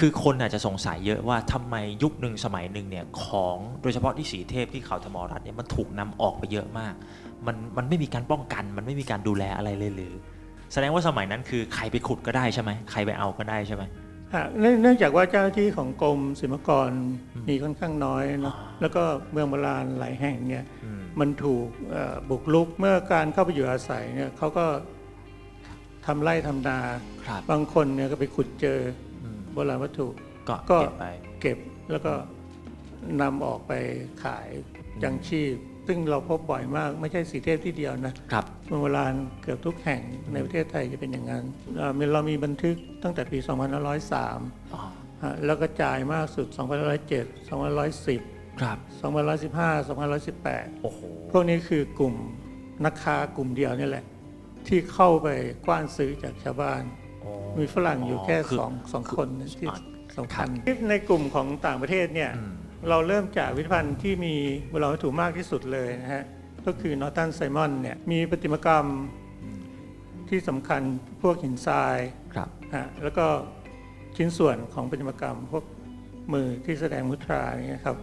คือคนอาจจะสงสัยเยอะว่าทำไมยุคหนึ่งสมัยหนึ่งเนี่ยของโดยเฉพาะที่สีเทพที่เขาธมรัฐเนี่ยมันถูกนำออกไปเยอะมาก มันมันไม่มีการป้องกัน มันไม่มีการดูแลอะไรเลยหรือ แสดงว่าสมัยนั้นคือใครไปขุดก็ได้ใช่ไหมใครไปเอาก็ได้ใช่ไหมฮะเนื่องเนื่องจากว่าเจ้าหน้าที่ของกรมศิลปากรอืมมีค่อนข้างน้อยเนอะอ่าแล้วก็เมืองโบราณหลายแห่งเนี่ยอืมมันถูกเอ่อบุกรุกเมื่อการเข้าไปอยู่อาศัยเนี่ยเขาก็ทำไร่ทำนาครับบางคนเนี่ยก็ไปขุดเจออืม โบราณวัตถุก็ก็เก็บไป เก็บแล้วก็นำออกไปขายยังชีพ ซึ่งเราพบบ่อยมากไม่ใช่สีเทพที่เดียวนะครับ เมืองโบราณเกือบทุกแห่งในประเทศไทยจะเป็นอย่างนั้นเอ่อเรามีบันทึกตั้งแต่ปี 2503อ๋อ ฮะแล้วก็จ่ายมากสุด 2507 2510 ครับ 2515 2518 โอ้โห พวกนี้คือกลุ่มนักค้ากลุ่มเดียวนี่แหละ ที่เข้าไปกว้านซื้อจากชาวบ้านโอ้ มีฝรั่งอยู่แค่คือสองสองคนนะที่อ่าสำคัญครับในกลุ่มของต่างประเทศเนี่ยอืมเราเริ่มจากวิธภัณฑ์ที่มีโบราณวัตถุมากที่สุดเลยนะฮะก็คือนอร์ตันไซมอนเนี่ยมีประติมากรรมที่สำคัญพวกหินทรายครับฮะแล้วก็ชิ้นส่วนของประติมากรรม พวกมือที่แสดงมุตราอย่างเงี้ยครับ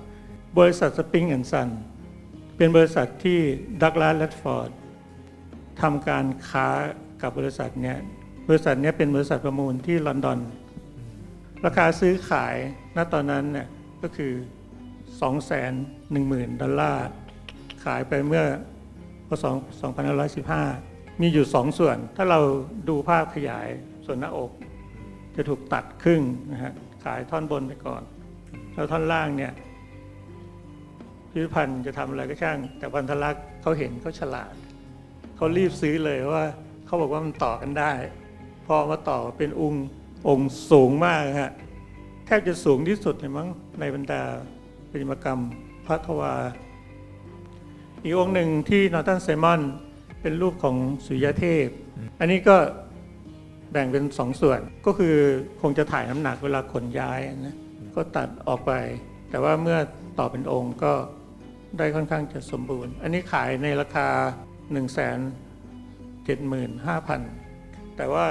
บริษัทสปริงแอนด์ซันเป็นบริษัทที่ดักลาสแรดฟอร์ดทำการค้ากับบริษัทเนี้ย บริษัทนี้เป็นบริษัทประมูลที่ลอนดอน ราคาซื้อขายณตอนนั้นเนี่ยก็คือ 2 1 0 0 0 0 ดอลลาร์ ขายไปเมื่อพศ2515 มีอยู่ 2 ส่วน ถ้าเราดูภาพขยายส่วนหน้าอก จะถูกตัดครึ่งนะฮะขายท่อนบนไปก่อน แล้วท่อนล่างเนี่ยพิพิธภัณฑ์จะทำอะไรก็ช่าง แต่พันธลักษณ์เขาเห็นเขาฉลาด เขารีบซื้อเลยว่าเขาบอกว่ามันต่อกันได้ พอมาต่อเป็นองค์องค์สูงมากฮะแทบจะสูงที่สุดเลยมั้งในบรรดาปริมากรรมพระทวา อีกองค์หนึ่งที่นอตันไซมอนเป็นรูปของสุยเทพ อันนี้ก็แบ่งเป็นสองส่วนก็คือคงจะถ่ายน้ำหนักเวลาขนย้ายนะก็ตัดออกไป แต่ว่าเมื่อต่อเป็นองค์ก็ได้ค่อนข้างจะสมบูรณ์ อันนี้ขายในราคา 1 7 5 0 0 0 แต่ว่า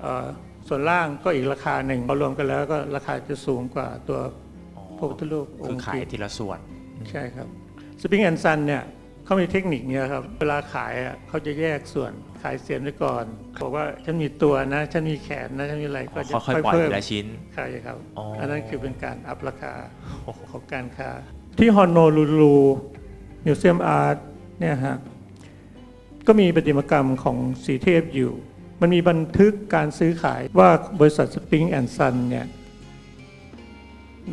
เอ่อส่วนล่างก็อีกราคาหนึ่งพอรวมกันแล้วก็ราคาจะสูงกว่าตัวอ๋อพระพุทธรูปอคืองค์ขายจริงทีละส่วน ใช่ครับสปริงแอนซันเนี่ยเขามีเทคนิคเนี่ยครับ เวลาขายอะเขาจะแยกส่วนขายเสียนไว้ก่อนบอกว่าฉันมีตัวนะ ฉันมีแขนนะ ฉันมีอะไรก็จะค่อยๆปล่อยเพิ่มทีละชิ้นใช่ครับอ๋ออัอันนั้นคือเป็นการอัพราคาของการค้า ที่ฮอนโนลูลูมิวเซียมอาร์ตเนี่ยฮะ ก็มีประติมกรรมของสีเทพอยู่ มันมีบันทึกการซื้อขายว่าบริษัทสปริงแอนซันเนี่ย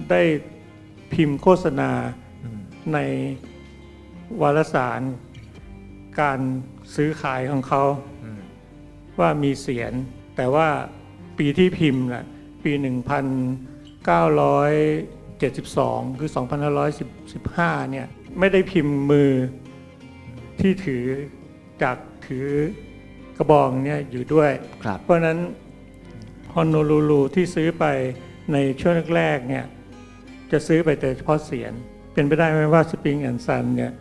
ได้พิมพ์โฆษณาในวารสาร การซื้อขายของเขาว่ามีเสียงแต่ว่าปีที่พิมพ์นะปี 1972 คือ 2515 เนี่ย ไม่ได้พิมพ์มือที่ถือ จากถือกระบองเนี่ยอยู่ด้วย ครับเพราะฉะนั้นฮอนโนลูลูที่ซื้อไปในช่วงแรกๆเนี่ยจะซื้อไปแต่เฉพาะเสียงเป็นไปได้ไหมว่าสปริงแอนซันเนี่ย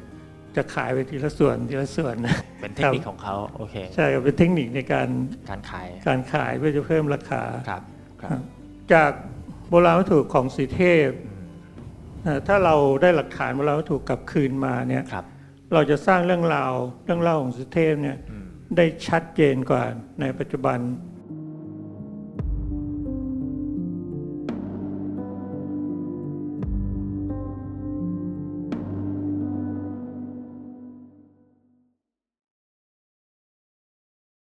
จะขายไปทีละส่วนทีละส่วนเป็นเทคนิคของเขาโอเค ใช่ครับเป็นเทคนิคในการการขายการขายเพื่อจะเพิ่มราคาครับครับ จากโบราณวัตถุของสีเทพเอ่อถ้าเราได้หลักฐานโบราณวัตถุกลับคืนมาเนี่ยครับ เราจะสร้างเรื่องราวเรื่องเล่าของสีเทพเนี่ยอืมได้ชัดเจนกว่าในปัจจุบัน